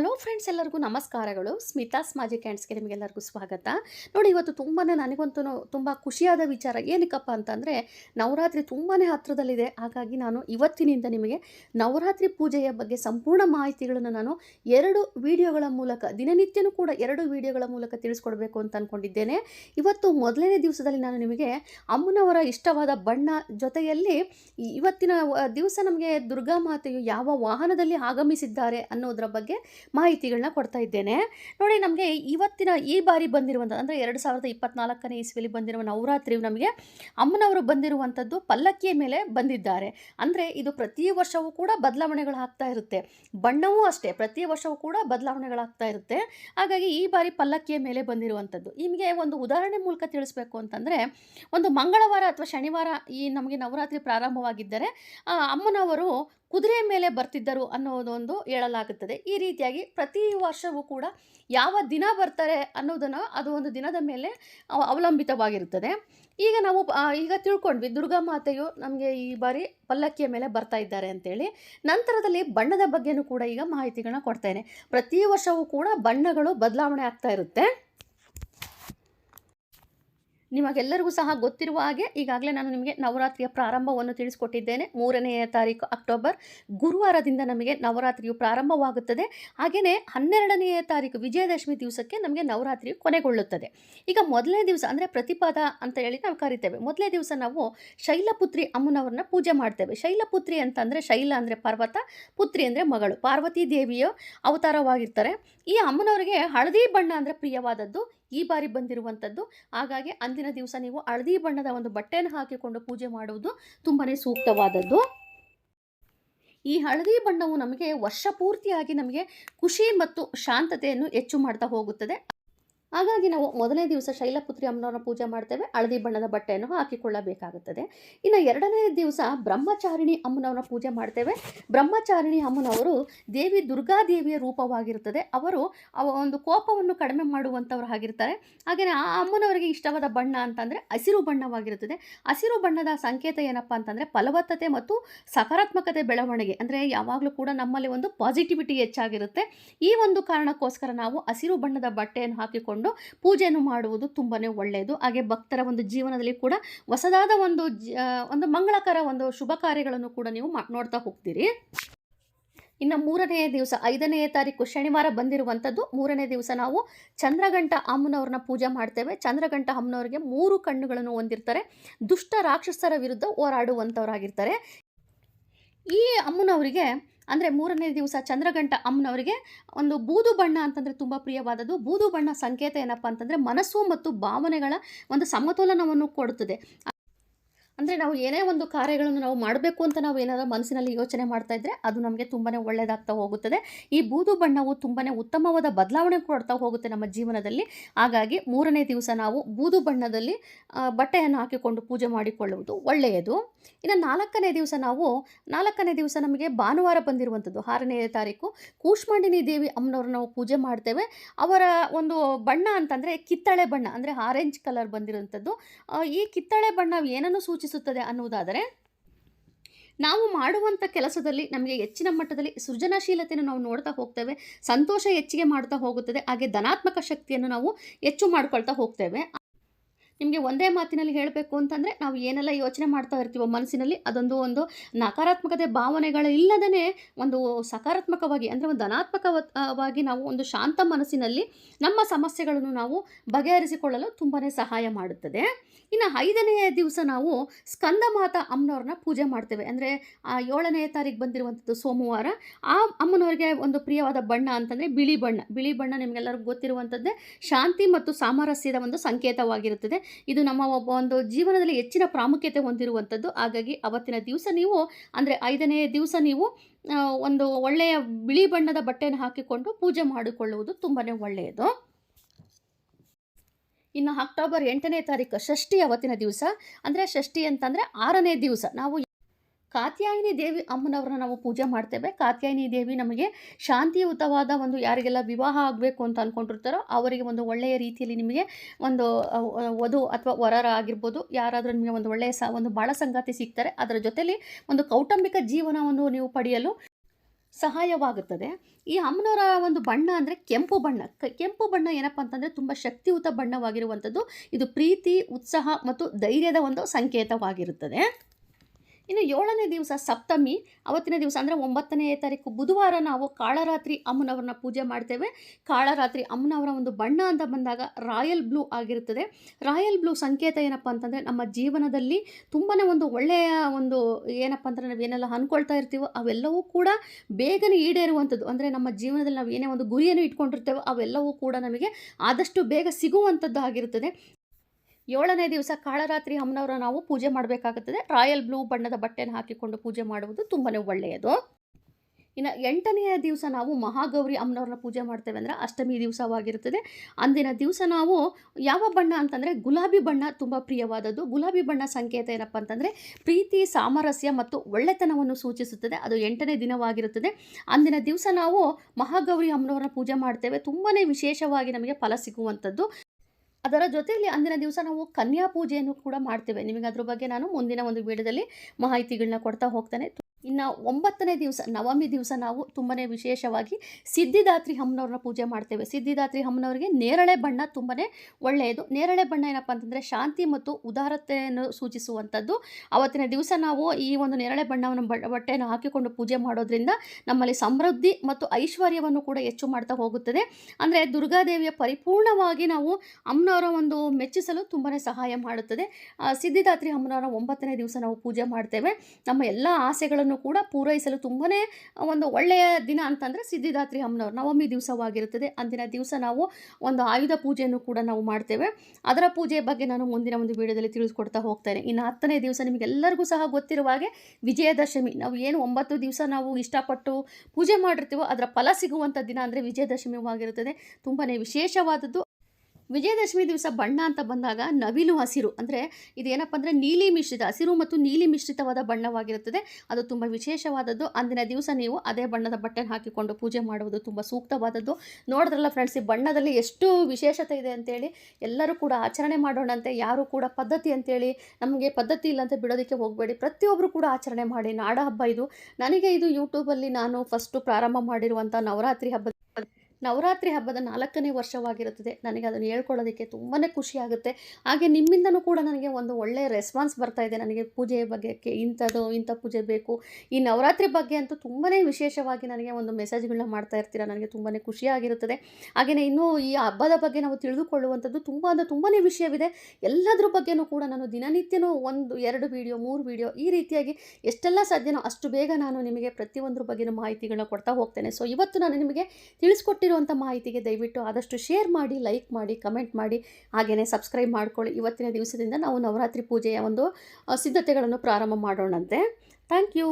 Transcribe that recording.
Hello friends ಎಲ್ಲರಿಗೂ ನಮಸ್ಕಾರಗಳು. Smitha's magic ಹ್ಯಾಂಡ್ಸ್ಗೆ ನಿಮಗೆಲ್ಲರಿಗೂ ಸ್ವಾಗತ. ನೋಡಿ, ಇವತ್ತು ತುಂಬಾ ನನಗಂತೂ ತುಂಬ ಖುಷಿಯಾದ ವಿಚಾರ ಏನಕ್ಕಪ್ಪ ಅಂತಂದರೆ, ನವರಾತ್ರಿ ತುಂಬಾ ಹತ್ತಿರದಲ್ಲಿದೆ ಹಾಗಾಗಿ ನಾನು ಇವತ್ತಿನಿಂದ ನಿಮಗೆ ನವರಾತ್ರಿ ಪೂಜೆಯ ಬಗ್ಗೆ ಸಂಪೂರ್ಣ ಮಾಹಿತಿಗಳನ್ನು ನಾನು ಎರಡು ವಿಡಿಯೋಗಳ ಮೂಲಕ, ದಿನನಿತ್ಯನೂ ಕೂಡ ಎರಡು ವಿಡಿಯೋಗಳ ಮೂಲಕ ತಿಳಿಸ್ಕೊಡ್ಬೇಕು ಅಂತ ಅಂದ್ಕೊಂಡಿದ್ದೇನೆ ಇವತ್ತು ಮೊದಲನೇ ದಿವಸದಲ್ಲಿ ನಾನು ನಿಮಗೆ ಅಮ್ಮನವರ ಇಷ್ಟವಾದ ಬಣ್ಣ ಜೊತೆಯಲ್ಲಿ ಇವತ್ತಿನ ದಿವಸ ನಮಗೆ ದುರ್ಗಾ ಮಾತೆಯು ಯಾವ ವಾಹನದಲ್ಲಿ ಆಗಮಿಸಿದ್ದಾರೆ ಅನ್ನೋದರ ಬಗ್ಗೆ ಮಾಹಿತಿಗಳನ್ನ ಕೊಡ್ತಾ ಇದ್ದೇನೆ. ನೋಡಿ ನಮಗೆ ಇವತ್ತಿನ ಈ ಬಾರಿ ಬಂದಿರುವಂಥ ಅಂದರೆ ಎರಡು ಸಾವಿರದ ಇಪ್ಪತ್ನಾಲ್ಕನೇ ಇಸ್ವಿಯಲ್ಲಿ ಬಂದಿರುವ ನವರಾತ್ರಿಯು ನಮಗೆ ಅಮ್ಮನವರು ಬಂದಿರುವಂಥದ್ದು ಪಲ್ಲಕ್ಕಿಯ ಮೇಲೆ ಬಂದಿದ್ದಾರೆ. ಅಂದರೆ ಇದು ಪ್ರತಿ ವರ್ಷವೂ ಕೂಡ ಬದಲಾವಣೆಗಳು ಆಗ್ತಾ ಇರುತ್ತೆ. ಬಣ್ಣವೂ ಅಷ್ಟೇ, ಪ್ರತಿ ವರ್ಷವೂ ಕೂಡ ಬದಲಾವಣೆಗಳಾಗ್ತಾ ಇರುತ್ತೆ. ಹಾಗಾಗಿ ಈ ಬಾರಿ ಪಲ್ಲಕ್ಕಿಯ ಮೇಲೆ ಬಂದಿರುವಂಥದ್ದು ನಿಮಗೆ ಒಂದು ಉದಾಹರಣೆ ಮೂಲಕ ತಿಳಿಸ್ಬೇಕು ಅಂತಂದರೆ, ಒಂದು ಮಂಗಳವಾರ ಅಥವಾ ಶನಿವಾರ ಈ ನಮಗೆ ನವರಾತ್ರಿ ಪ್ರಾರಂಭವಾಗಿದ್ದರೆ ಅಮ್ಮನವರು ಕುದುರೆ ಮೇಲೆ ಬರ್ತಿದ್ದರು ಅನ್ನೋದೊಂದು ಹೇಳಲಾಗುತ್ತದೆ. ಈ ರೀತಿಯಾಗಿ ಪ್ರತಿ ವರ್ಷವೂ ಕೂಡ ಯಾವ ದಿನ ಬರ್ತಾರೆ ಅನ್ನೋದನ್ನು ಅದು ಒಂದು ದಿನದ ಮೇಲೆ ಅವ- ಅವಲಂಬಿತವಾಗಿರುತ್ತದೆ. ಈಗ ನಾವು ಈಗ ತಿಳ್ಕೊಂಡ್ವಿ, ದುರ್ಗಾ ಮಾತೆಯು ನಮಗೆ ಈ ಬಾರಿ ಪಲ್ಲಕ್ಕಿಯ ಮೇಲೆ ಬರ್ತಾ ಇದ್ದಾರೆ ಅಂತೇಳಿ. ನಂತರದಲ್ಲಿ ಬಣ್ಣದ ಬಗ್ಗೆನೂ ಕೂಡ ಈಗ ಮಾಹಿತಿಗಳನ್ನ ಕೊಡ್ತೇನೆ ಪ್ರತಿ ವರ್ಷವೂ ಕೂಡ ಬಣ್ಣಗಳು ಬದಲಾವಣೆ ಆಗ್ತಾ ಇರುತ್ತೆ. ನಿಮಗೆಲ್ಲರಿಗೂ ಸಹ ಗೊತ್ತಿರುವ ಹಾಗೆ ಈಗಾಗಲೇ ನಾನು ನಿಮಗೆ ನವರಾತ್ರಿಯ ಪ್ರಾರಂಭವನ್ನು ತಿಳಿಸ್ಕೊಟ್ಟಿದ್ದೇನೆ. ಮೂರನೆಯ ತಾರೀಕು ಅಕ್ಟೋಬರ್ ಗುರುವಾರದಿಂದ ನಮಗೆ ನವರಾತ್ರಿಯು ಪ್ರಾರಂಭವಾಗುತ್ತದೆ. ಹಾಗೆಯೇ ಹನ್ನೆರಡನೆಯ ತಾರೀಕು ವಿಜಯದಶಮಿ ದಿವಸಕ್ಕೆ ನಮಗೆ ನವರಾತ್ರಿಯು ಕೊನೆಗೊಳ್ಳುತ್ತದೆ. ಈಗ ಮೊದಲನೇ ದಿವಸ ಅಂದರೆ ಪ್ರತಿಪಾದ ಅಂತ ಹೇಳಿ ನಾವು ಕರಿತೇವೆ. ಮೊದಲನೇ ದಿವಸ ನಾವು ಶೈಲಪುತ್ರಿ ಅಮ್ಮನವ್ರನ್ನ ಪೂಜೆ ಮಾಡ್ತೇವೆ. ಶೈಲಪುತ್ರಿ ಅಂತಂದರೆ ಶೈಲ ಅಂದರೆ ಪರ್ವತ, ಪುತ್ರಿ ಅಂದರೆ ಮಗಳು. ಪಾರ್ವತಿ ದೇವಿಯ ಅವತಾರವಾಗಿರ್ತಾರೆ. ಈ ಅಮ್ಮನವರಿಗೆ ಹಳದಿ ಬಣ್ಣ ಅಂದರೆ ಪ್ರಿಯವಾದದ್ದು ಈ ಬಾರಿ ಬಂದಿರುವಂಥದ್ದು. ಹಾಗಾಗಿ ಅಂದಿನ ದಿವಸ ನೀವು ಹಳದಿ ಬಣ್ಣದ ಒಂದು ಬಟ್ಟೆಯನ್ನು ಹಾಕಿಕೊಂಡು ಪೂಜೆ ಮಾಡುವುದು ತುಂಬಾ ಸೂಕ್ತವಾದದ್ದು. ಈ ಹಳದಿ ಬಣ್ಣವು ನಮಗೆ ವರ್ಷ ಪೂರ್ತಿಯಾಗಿ ನಮಗೆ ಖುಷಿ ಮತ್ತು ಶಾಂತತೆಯನ್ನು ಹೆಚ್ಚು ಮಾಡ್ತಾ ಹೋಗುತ್ತದೆ. ಹಾಗಾಗಿ ನಾವು ಮೊದಲನೇ ದಿವಸ ಶೈಲಪುತ್ರಿ ಅಮ್ಮನವ್ರನ್ನ ಪೂಜೆ ಮಾಡ್ತೇವೆ, ಹಳದಿ ಬಣ್ಣದ ಬಟ್ಟೆಯನ್ನು ಹಾಕಿಕೊಳ್ಳಬೇಕಾಗುತ್ತದೆ. ಇನ್ನು ಎರಡನೇ ದಿವಸ ಬ್ರಹ್ಮಚಾರಿಣಿ ಅಮ್ಮನವ್ರನ್ನ ಪೂಜೆ ಮಾಡ್ತೇವೆ. ಬ್ರಹ್ಮಚಾರಿಣಿ ಅಮ್ಮನವರು ದೇವಿ ದುರ್ಗಾದೇವಿಯ ರೂಪವಾಗಿರುತ್ತದೆ. ಅವರು ಅವ ಒಂದು ಕೋಪವನ್ನು ಕಡಿಮೆ ಮಾಡುವಂಥವ್ರು ಆಗಿರ್ತಾರೆ. ಹಾಗೆಯೇ ಆ ಅಮ್ಮನವರಿಗೆ ಇಷ್ಟವಾದ ಬಣ್ಣ ಅಂತಂದರೆ ಹಸಿರು ಬಣ್ಣವಾಗಿರುತ್ತದೆ. ಹಸಿರು ಬಣ್ಣದ ಸಂಕೇತ ಏನಪ್ಪ ಅಂತಂದರೆ ಫಲವತ್ತತೆ ಮತ್ತು ಸಕಾರಾತ್ಮಕತೆ ಬೆಳವಣಿಗೆ. ಅಂದರೆ ಯಾವಾಗಲೂ ಕೂಡ ನಮ್ಮಲ್ಲಿ ಒಂದು ಪಾಸಿಟಿವಿಟಿ ಹೆಚ್ಚಾಗಿರುತ್ತೆ. ಈ ಒಂದು ಕಾರಣಕ್ಕೋಸ್ಕರ ನಾವು ಹಸಿರು ಬಣ್ಣದ ಬಟ್ಟೆಯನ್ನು ಹಾಕಿಕೊಂಡು ಪೂಜೆಯನ್ನು ಮಾಡುವುದು ತುಂಬಾ ಒಳ್ಳೆಯದು ಹಾಗೆ ಭಕ್ತರ ಒಂದು ಜೀವನದಲ್ಲಿ ಕೂಡ ಹೊಸದಾದ ಒಂದು ಒಂದು ಮಂಗಳಕರ ಒಂದು ಶುಭ ಕಾರ್ಯಗಳನ್ನು ಕೂಡ ನೀವು ನೋಡ್ತಾ ಹೋಗ್ತೀರಿ. ಇನ್ನು ಮೂರನೆಯ ದಿವಸ ಐದನೆಯ ತಾರೀಕು ಶನಿವಾರ ಬಂದಿರುವಂಥದ್ದು. ಮೂರನೇ ದಿವಸ ನಾವು ಚಂದ್ರಗಂಟ ಅಮ್ಮನವ್ರನ್ನ ಪೂಜೆ ಮಾಡ್ತೇವೆ. ಚಂದ್ರಗಂಟ ಅಮ್ಮನವರಿಗೆ ಮೂರು ಕಣ್ಣುಗಳನ್ನು ಹೊಂದಿರ್ತಾರೆ. ದುಷ್ಟ ರಾಕ್ಷಸರ ವಿರುದ್ಧ ಹೋರಾಡುವಂಥವರಾಗಿರ್ತಾರೆ. ಈ ಅಮ್ಮನವರಿಗೆ ಅಂದರೆ ಮೂರನೇ ದಿವಸ ಚಂದ್ರಗಂಟ ಅಮ್ಮನವರಿಗೆ ಒಂದು ಬೂದು ಬಣ್ಣ ಅಂತಂದರೆ ತುಂಬ ಪ್ರಿಯವಾದದ್ದು. ಬೂದು ಬಣ್ಣ ಸಂಕೇತ ಏನಪ್ಪ ಅಂತಂದರೆ ಮನಸ್ಸು ಮತ್ತು ಭಾವನೆಗಳ ಒಂದು ಸಮತೋಲನವನ್ನು ಕೊಡುತ್ತದೆ. ಅಂದರೆ ನಾವು ಏನೇ ಒಂದು ಕಾರ್ಯಗಳನ್ನು ನಾವು ಮಾಡಬೇಕು ಅಂತ ನಾವು ಏನಾದರೂ ಮನಸ್ಸಿನಲ್ಲಿ ಯೋಚನೆ ಮಾಡ್ತಾ ಇದ್ದರೆ ಅದು ನಮಗೆ ತುಂಬಾ ಒಳ್ಳೆಯದಾಗ್ತಾ ಹೋಗುತ್ತದೆ. ಈ ಬೂದು ಬಣ್ಣವು ತುಂಬಾ ಉತ್ತಮವಾದ ಬದಲಾವಣೆ ಕೊಡ್ತಾ ಹೋಗುತ್ತೆ ನಮ್ಮ ಜೀವನದಲ್ಲಿ. ಹಾಗಾಗಿ ಮೂರನೇ ದಿವಸ ನಾವು ಬೂದು ಬಣ್ಣದಲ್ಲಿ ಬಟ್ಟೆಯನ್ನು ಹಾಕಿಕೊಂಡು ಪೂಜೆ ಮಾಡಿಕೊಳ್ಳುವುದು ಒಳ್ಳೆಯದು. ಇನ್ನು ನಾಲ್ಕನೇ ದಿವಸ ನಾವು, ನಾಲ್ಕನೇ ದಿವಸ ನಮಗೆ ಭಾನುವಾರ ಬಂದಿರುವಂಥದ್ದು, ಆರನೇ ತಾರೀಕು. ಕೂಷ್ಮಾಂಡಿನಿ ದೇವಿ ಅಮ್ಮನವ್ರು ನಾವು ಪೂಜೆ ಮಾಡ್ತೇವೆ. ಅವರ ಒಂದು ಬಣ್ಣ ಅಂತಂದರೆ ಕಿತ್ತಳೆ ಬಣ್ಣ, ಅಂದರೆ ಆರೆಂಜ್ ಕಲರ್ ಬಂದಿರುವಂಥದ್ದು. ಈ ಕಿತ್ತಳೆ ಬಣ್ಣ ಏನನ್ನು ಸೂಚಿಸುತ್ತದೆ ಅನ್ನುವುದಾದರೆ, ನಾವು ಮಾಡುವಂಥ ಕೆಲಸದಲ್ಲಿ ನಮಗೆ ಹೆಚ್ಚಿನ ಮಟ್ಟದಲ್ಲಿ ಸೃಜನಶೀಲತೆಯನ್ನು ನಾವು ನೋಡ್ತಾ ಹೋಗ್ತೇವೆ, ಸಂತೋಷ ಹೆಚ್ಚಿಗೆ ಮಾಡ್ತಾ ಹೋಗುತ್ತದೆ, ಹಾಗೆ ಧನಾತ್ಮಕ ಶಕ್ತಿಯನ್ನು ನಾವು ಹೆಚ್ಚು ಮಾಡ್ಕೊಳ್ತಾ ಹೋಗ್ತೇವೆ. ನಿಮಗೆ ಒಂದೇ ಮಾತಿನಲ್ಲಿ ಹೇಳಬೇಕು ಅಂತಂದರೆ ನಾವು ಏನೆಲ್ಲ ಯೋಚನೆ ಮಾಡ್ತಾ ಇರ್ತೀವೋ ಮನಸ್ಸಿನಲ್ಲಿ ಅದೊಂದು ಒಂದು ನಕಾರಾತ್ಮಕತೆ ಭಾವನೆಗಳು ಇಲ್ಲದೇ ಒಂದು ಸಕಾರಾತ್ಮಕವಾಗಿ ಅಂದರೆ ಒಂದು ಧನಾತ್ಮಕವಾಗಿ ನಾವು ಒಂದು ಶಾಂತ ಮನಸ್ಸಿನಲ್ಲಿ ನಮ್ಮ ಸಮಸ್ಯೆಗಳನ್ನು ನಾವು ಬಗೆಹರಿಸಿಕೊಳ್ಳಲು ತುಂಬಾ ಸಹಾಯ ಮಾಡುತ್ತದೆ. ಇನ್ನು ಐದನೆಯ ದಿವಸ ನಾವು ಸ್ಕಂದ ಮಾತಾ ಅಮ್ಮನವ್ರನ್ನ ಪೂಜೆ ಮಾಡ್ತೇವೆ. ಅಂದರೆ ಆ ಏಳನೆಯ ತಾರೀಕು ಬಂದಿರುವಂಥದ್ದು ಸೋಮವಾರ. ಆ ಅಮ್ಮನವ್ರಿಗೆ ಒಂದು ಪ್ರಿಯವಾದ ಬಣ್ಣ ಅಂತಂದರೆ ಬಿಳಿ ಬಣ್ಣ. ಬಿಳಿ ಬಣ್ಣ ನಿಮಗೆಲ್ಲರಿಗೂ ಗೊತ್ತಿರುವಂಥದ್ದೇ ಶಾಂತಿ ಮತ್ತು ಸಾಮರಸ್ಯದ ಒಂದು ಸಂಕೇತವಾಗಿರುತ್ತದೆ. ಇದು ನಮ್ಮ ಒಬ್ಬ ಒಂದು ಜೀವನದಲ್ಲಿ ಹೆಚ್ಚಿನ ಪ್ರಾಮುಖ್ಯತೆ ಹೊಂದಿರುವಂಥದ್ದು. ಹಾಗಾಗಿ ಅವತ್ತಿನ ದಿವಸ ನೀವು, ಅಂದರೆ ಐದನೇ ದಿವಸ ನೀವು ಒಂದು ಒಳ್ಳೆಯ ಬಿಳಿ ಬಣ್ಣದ ಬಟ್ಟೆಯನ್ನು ಹಾಕಿಕೊಂಡು ಪೂಜೆ ಮಾಡಿಕೊಳ್ಳುವುದು ತುಂಬಾ ಒಳ್ಳೆಯದು. ಇನ್ನು ಅಕ್ಟೋಬರ್ ಎಂಟನೇ ತಾರೀಕು ಷಷ್ಠಿ ಅವತ್ತಿನ ದಿವಸ. ಅಂದರೆ ಷಷ್ಠಿ ಅಂತಂದರೆ ಆರನೇ ದಿವಸ. ನಾವು ಕಾತ್ಯಾಯಿನಿ ದೇವಿ ಅಮ್ಮನವ್ರನ್ನ ನಾವು ಪೂಜೆ ಮಾಡ್ತೇವೆ. ಕಾತ್ಯಾಯಿನಿ ದೇವಿ ನಮಗೆ ಶಾಂತಿಯುತವಾದ ಒಂದು ಯಾರಿಗೆಲ್ಲ ವಿವಾಹ ಆಗಬೇಕು ಅಂತ ಅಂದ್ಕೊಂಡಿರ್ತಾರೋ ಅವರಿಗೆ ಒಂದು ಒಳ್ಳೆಯ ರೀತಿಯಲ್ಲಿ ನಿಮಗೆ ಒಂದು ವಧು ಅಥವಾ ವರರ ಆಗಿರ್ಬೋದು, ಯಾರಾದರೂ ನಿಮಗೆ ಒಂದು ಒಳ್ಳೆಯ ಸ, ಒಂದು ಬಾಳ ಸಂಗಾತಿ ಸಿಗ್ತಾರೆ. ಅದರ ಜೊತೆಯಲ್ಲಿ ಒಂದು ಕೌಟುಂಬಿಕ ಜೀವನವನ್ನು ನೀವು ಪಡೆಯಲು ಸಹಾಯವಾಗುತ್ತದೆ. ಈ ಅಮ್ಮನವರ ಒಂದು ಬಣ್ಣ ಅಂದರೆ ಕೆಂಪು ಬಣ್ಣ. ಕೆಂಪು ಬಣ್ಣ ಏನಪ್ಪ ಅಂತಂದರೆ ತುಂಬ ಶಕ್ತಿಯುತ ಬಣ್ಣವಾಗಿರುವಂಥದ್ದು. ಇದು ಪ್ರೀತಿ, ಉತ್ಸಾಹ ಮತ್ತು ಧೈರ್ಯದ ಒಂದು ಸಂಕೇತವಾಗಿರುತ್ತದೆ. ಇನ್ನು ಏಳನೇ ದಿವಸ ಸಪ್ತಮಿ, ಅವತ್ತಿನ ದಿವಸ ಅಂದರೆ ಒಂಬತ್ತನೇ ತಾರೀಕು ಬುಧವಾರ ನಾವು ಕಾಳರಾತ್ರಿ ಅಮ್ಮನವ್ರನ್ನ ಪೂಜೆ ಮಾಡ್ತೇವೆ. ಕಾಳರಾತ್ರಿ ಅಮ್ಮನವರ ಒಂದು ಬಣ್ಣ ಅಂತ ಬಂದಾಗ ರಾಯಲ್ ಬ್ಲೂ ಆಗಿರುತ್ತದೆ. ರಾಯಲ್ ಬ್ಲೂ ಸಂಕೇತ ಏನಪ್ಪ ಅಂತಂದರೆ ನಮ್ಮ ಜೀವನದಲ್ಲಿ ತುಂಬಾ ಒಂದು ಒಳ್ಳೆಯ ಒಂದು ಏನಪ್ಪ ಅಂತಂದರೆ ನಾವು ಏನೆಲ್ಲ ಅಂದ್ಕೊಳ್ತಾ ಇರ್ತೀವೋ ಅವೆಲ್ಲವೂ ಕೂಡ ಬೇಗನೆ ಈಡೇರುವಂಥದ್ದು. ಅಂದರೆ ನಮ್ಮ ಜೀವನದಲ್ಲಿ ನಾವು ಏನೇ ಒಂದು ಗುರಿಯನ್ನು ಇಟ್ಕೊಂಡಿರ್ತೇವೋ ಅವೆಲ್ಲವೂ ಕೂಡ ನಮಗೆ ಆದಷ್ಟು ಬೇಗ ಸಿಗುವಂಥದ್ದು ಆಗಿರುತ್ತದೆ. ಏಳನೇ ದಿವಸ ಕಾಳರಾತ್ರಿ ಅಮ್ಮನವರ ನಾವು ಪೂಜೆ ಮಾಡಬೇಕಾಗುತ್ತದೆ. ರಾಯಲ್ ಬ್ಲೂ ಬಣ್ಣದ ಬಟ್ಟೆನ ಹಾಕಿಕೊಂಡು ಪೂಜೆ ಮಾಡುವುದು ತುಂಬಾ ಒಳ್ಳೆಯದು. ಇನ್ನು ಎಂಟನೆಯ ದಿವಸ ನಾವು ಮಹಾಗೌರಿ ಅಮ್ಮನವ್ರನ್ನ ಪೂಜೆ ಮಾಡ್ತೇವೆ ಅಂದರೆ ಅಷ್ಟಮಿ ದಿವಸವಾಗಿರುತ್ತದೆ. ಅಂದಿನ ದಿವಸ ನಾವು ಯಾವ ಬಣ್ಣ ಅಂತಂದರೆ ಗುಲಾಬಿ ಬಣ್ಣ ತುಂಬ ಪ್ರಿಯವಾದದ್ದು. ಗುಲಾಬಿ ಬಣ್ಣ ಸಂಕೇತ ಏನಪ್ಪ ಅಂತಂದರೆ ಪ್ರೀತಿ, ಸಾಮರಸ್ಯ ಮತ್ತು ಒಳ್ಳೆತನವನ್ನು ಸೂಚಿಸುತ್ತದೆ. ಅದು ಎಂಟನೇ ದಿನವಾಗಿರುತ್ತದೆ. ಅಂದಿನ ದಿವಸ ನಾವು ಮಹಾಗೌರಿ ಅಮ್ಮನವ್ರನ್ನ ಪೂಜೆ ಮಾಡ್ತೇವೆ. ತುಂಬಾ ವಿಶೇಷವಾಗಿ ನಮಗೆ ಫಲ ಸಿಗುವಂಥದ್ದು. ಅದರ ಜೊತೆಯಲ್ಲಿ ಅಂದಿನ ದಿವಸ ನಾವು ಕನ್ಯಾ ಪೂಜೆಯನ್ನು ಕೂಡ ಮಾಡ್ತೇವೆ. ನಿಮಗೆ ಅದ್ರ ಬಗ್ಗೆ ನಾನು ಮುಂದಿನ ಒಂದು ವಿಡಿಯೋದಲ್ಲಿ ಮಾಹಿತಿಗಳನ್ನ ಕೊಡ್ತಾ ಹೋಗ್ತೇನೆ. ಇನ್ನು ಒಂಬತ್ತನೇ ದಿವಸ, ನವಮಿ ದಿವಸ ನಾವು ತುಂಬಾ ವಿಶೇಷವಾಗಿ ಸಿದ್ಧಿದಾತ್ರಿ ಅಮ್ಮನವ್ರನ್ನ ಪೂಜೆ ಮಾಡ್ತೇವೆ. ಸಿದ್ಧಿದಾತ್ರಿ ಅಮ್ಮನವರಿಗೆ ನೇರಳೆ ಬಣ್ಣ ತುಂಬಾ ಒಳ್ಳೆಯದು. ನೇರಳೆ ಬಣ್ಣ ಏನಪ್ಪ ಅಂತಂದರೆ ಶಾಂತಿ ಮತ್ತು ಉದಾರತೆಯನ್ನು ಸೂಚಿಸುವಂಥದ್ದು. ಅವತ್ತಿನ ದಿವಸ ನಾವು ಈ ಒಂದು ನೇರಳೆ ಬಣ್ಣವನ್ನು ಬಟ್ಟೆಯನ್ನು ಹಾಕಿಕೊಂಡು ಪೂಜೆ ಮಾಡೋದ್ರಿಂದ ನಮ್ಮಲ್ಲಿ ಸಮೃದ್ಧಿ ಮತ್ತು ಐಶ್ವರ್ಯವನ್ನು ಕೂಡ ಹೆಚ್ಚು ಮಾಡ್ತಾ ಹೋಗುತ್ತದೆ. ಅಂದರೆ ದುರ್ಗಾದೇವಿಯ ಪರಿಪೂರ್ಣವಾಗಿ ನಾವು ಅಮ್ಮನವರ ಒಂದು ಮೆಚ್ಚಿಸಲು ತುಂಬಾ ಸಹಾಯ ಮಾಡುತ್ತದೆ. ಸಿದ್ಧಿದಾತ್ರಿ ಅಮ್ಮನವರ ಒಂಬತ್ತನೇ ದಿವಸ ನಾವು ಪೂಜೆ ಮಾಡ್ತೇವೆ. ನಮ್ಮ ಎಲ್ಲ ಆಸೆಗಳನ್ನು ಕೂಡ ಪೂರೈಸಲು ತುಂಬಾ ಒಂದು ಒಳ್ಳೆಯ ದಿನ ಅಂತಂದರೆ ಸಿದ್ಧಿದಾತ್ರಿ ಅಮ್ಮನವ್ರು. ನವಮಿ ದಿವಸವಾಗಿರುತ್ತದೆ. ಅಂದಿನ ದಿವಸ ನಾವು ಒಂದು ಆಯುಧ ಪೂಜೆಯನ್ನು ಕೂಡ ನಾವು ಮಾಡ್ತೇವೆ. ಅದರ ಪೂಜೆಯ ಬಗ್ಗೆ ನಾನು ಮುಂದಿನ ಒಂದು ವಿಡಿಯೋದಲ್ಲಿ ತಿಳಿಸ್ಕೊಡ್ತಾ ಹೋಗ್ತೇನೆ. ಇನ್ನು ಹತ್ತನೇ ದಿವಸ ನಿಮಗೆಲ್ಲರಿಗೂ ಸಹ ಗೊತ್ತಿರುವ ಹಾಗೆ ವಿಜಯದಶಮಿ. ನಾವು ಏನು ಒಂಬತ್ತು ದಿವಸ ನಾವು ಇಷ್ಟಪಟ್ಟು ಪೂಜೆ ಮಾಡಿರ್ತೀವೋ, ಅದರ ಫಲ ಸಿಗುವಂಥ ದಿನ ಅಂದರೆ ವಿಜಯದಶಮಿವಾಗಿರುತ್ತದೆ ತುಂಬಾ ವಿಶೇಷವಾದದ್ದು ವಿಜಯದಶಮಿ ದಿವಸ ಬಣ್ಣ ಅಂತ ಬಂದಾಗ ನವಿಲು ಹಸಿರು. ಅಂದರೆ ಇದೇನಪ್ಪ ಅಂದರೆ ನೀಲಿ ಮಿಶ್ರಿತ, ಹಸಿರು ಮತ್ತು ನೀಲಿ ಮಿಶ್ರಿತವಾದ ಬಣ್ಣವಾಗಿರುತ್ತದೆ. ಅದು ತುಂಬ ವಿಶೇಷವಾದದ್ದು. ಅಂದಿನ ದಿವಸ ನೀವು ಅದೇ ಬಣ್ಣದ ಬಟ್ಟೆ ಹಾಕಿಕೊಂಡು ಪೂಜೆ ಮಾಡುವುದು ತುಂಬ ಸೂಕ್ತವಾದದ್ದು. ನೋಡಿದ್ರಲ್ಲ ಫ್ರೆಂಡ್ಸ್ ಈ ಬಣ್ಣದಲ್ಲಿ ಎಷ್ಟು ವಿಶೇಷತೆ ಇದೆ ಅಂತೇಳಿ. ಎಲ್ಲರೂ ಕೂಡ ಆಚರಣೆ ಮಾಡೋಣಂತೆ, ಯಾರು ಕೂಡ ಪದ್ಧತಿ ಅಂತೇಳಿ, ನಮಗೆ ಪದ್ಧತಿ ಇಲ್ಲ ಅಂತ ಬಿಡೋದಕ್ಕೆ ಹೋಗಬೇಡಿ. ಪ್ರತಿಯೊಬ್ಬರು ಕೂಡ ಆಚರಣೆ ಮಾಡಿ. ನಾಡ ಹಬ್ಬ ಇದು. ನನಗೆ ಇದು ಯೂಟ್ಯೂಬಲ್ಲಿ ನಾನು ಫಸ್ಟು ಪ್ರಾರಂಭ ಮಾಡಿರುವಂಥ ನವರಾತ್ರಿ ಹಬ್ಬ ನವರಾತ್ರಿ ಹಬ್ಬದ ನಾಲ್ಕನೇ ವರ್ಷವಾಗಿರುತ್ತದೆ. ನನಗೆ ಅದನ್ನು ಹೇಳ್ಕೊಳ್ಳೋದಕ್ಕೆ ತುಂಬಾ ಖುಷಿಯಾಗುತ್ತೆ ಹಾಗೆ ನಿಮ್ಮಿಂದನೂ ಕೂಡ ನನಗೆ ಒಂದು ಒಳ್ಳೆಯ ರೆಸ್ಪಾನ್ಸ್ ಬರ್ತಾ ಇದೆ. ನನಗೆ ಪೂಜೆಯ ಬಗ್ಗೆ ಇಂಥದ್ದು, ಇಂಥ ಪೂಜೆ ಬೇಕು. ಈ ನವರಾತ್ರಿ ಬಗ್ಗೆ ಅಂತೂ ತುಂಬಾ ವಿಶೇಷವಾಗಿ ನನಗೆ ಒಂದು ಮೆಸೇಜ್ಗಳನ್ನ ಮಾಡ್ತಾ ಇರ್ತೀರ. ನನಗೆ ತುಂಬಾ ಖುಷಿಯಾಗಿರುತ್ತದೆ ಹಾಗೆಯೇ ಇನ್ನೂ ಈ ಹಬ್ಬದ ಬಗ್ಗೆ ನಾವು ತಿಳಿದುಕೊಳ್ಳುವಂಥದ್ದು ತುಂಬ, ಅಂದರೆ ತುಂಬಾ ವಿಷಯವಿದೆ. ಎಲ್ಲದರ ಬಗ್ಗೆನೂ ಕೂಡ ನಾನು ದಿನನಿತ್ಯನೂ ಒಂದು, ಎರಡು ವಿಡಿಯೋ ಮೂರು ವಿಡಿಯೋ ಈ ರೀತಿಯಾಗಿ ಎಷ್ಟೆಲ್ಲ ಸಾಧ್ಯನೋ ಅಷ್ಟು ಬೇಗ ನಾನು ನಿಮಗೆ ಪ್ರತಿಯೊಂದ್ರ ಬಗ್ಗೆನೂ ಮಾಹಿತಿಗಳನ್ನ ಕೊಡ್ತಾ ಹೋಗ್ತೇನೆ. ಸೊ ಇವತ್ತು ನಾನು ನಿಮಗೆ ತಿಳಿಸ್ಕೊಟ್ಟಿರುವಂಥ ಮಾಹಿತಿಗೆ ದಯವಿಟ್ಟು ಆದಷ್ಟು ಶೇರ್ ಮಾಡಿ, ಲೈಕ್ ಮಾಡಿ, ಕಮೆಂಟ್ ಮಾಡಿ, ಹಾಗೆಯೇ ಸಬ್ಸ್ಕ್ರೈಬ್ ಮಾಡ್ಕೊಳ್ಳಿ. ಇವತ್ತಿನ ದಿವಸದಿಂದ ನಾವು ನವರಾತ್ರಿ ಪೂಜೆಯ ಒಂದು ಸಿದ್ಧತೆಗಳನ್ನು ಪ್ರಾರಂಭ ಮಾಡೋಣಂತೆ. Thank you.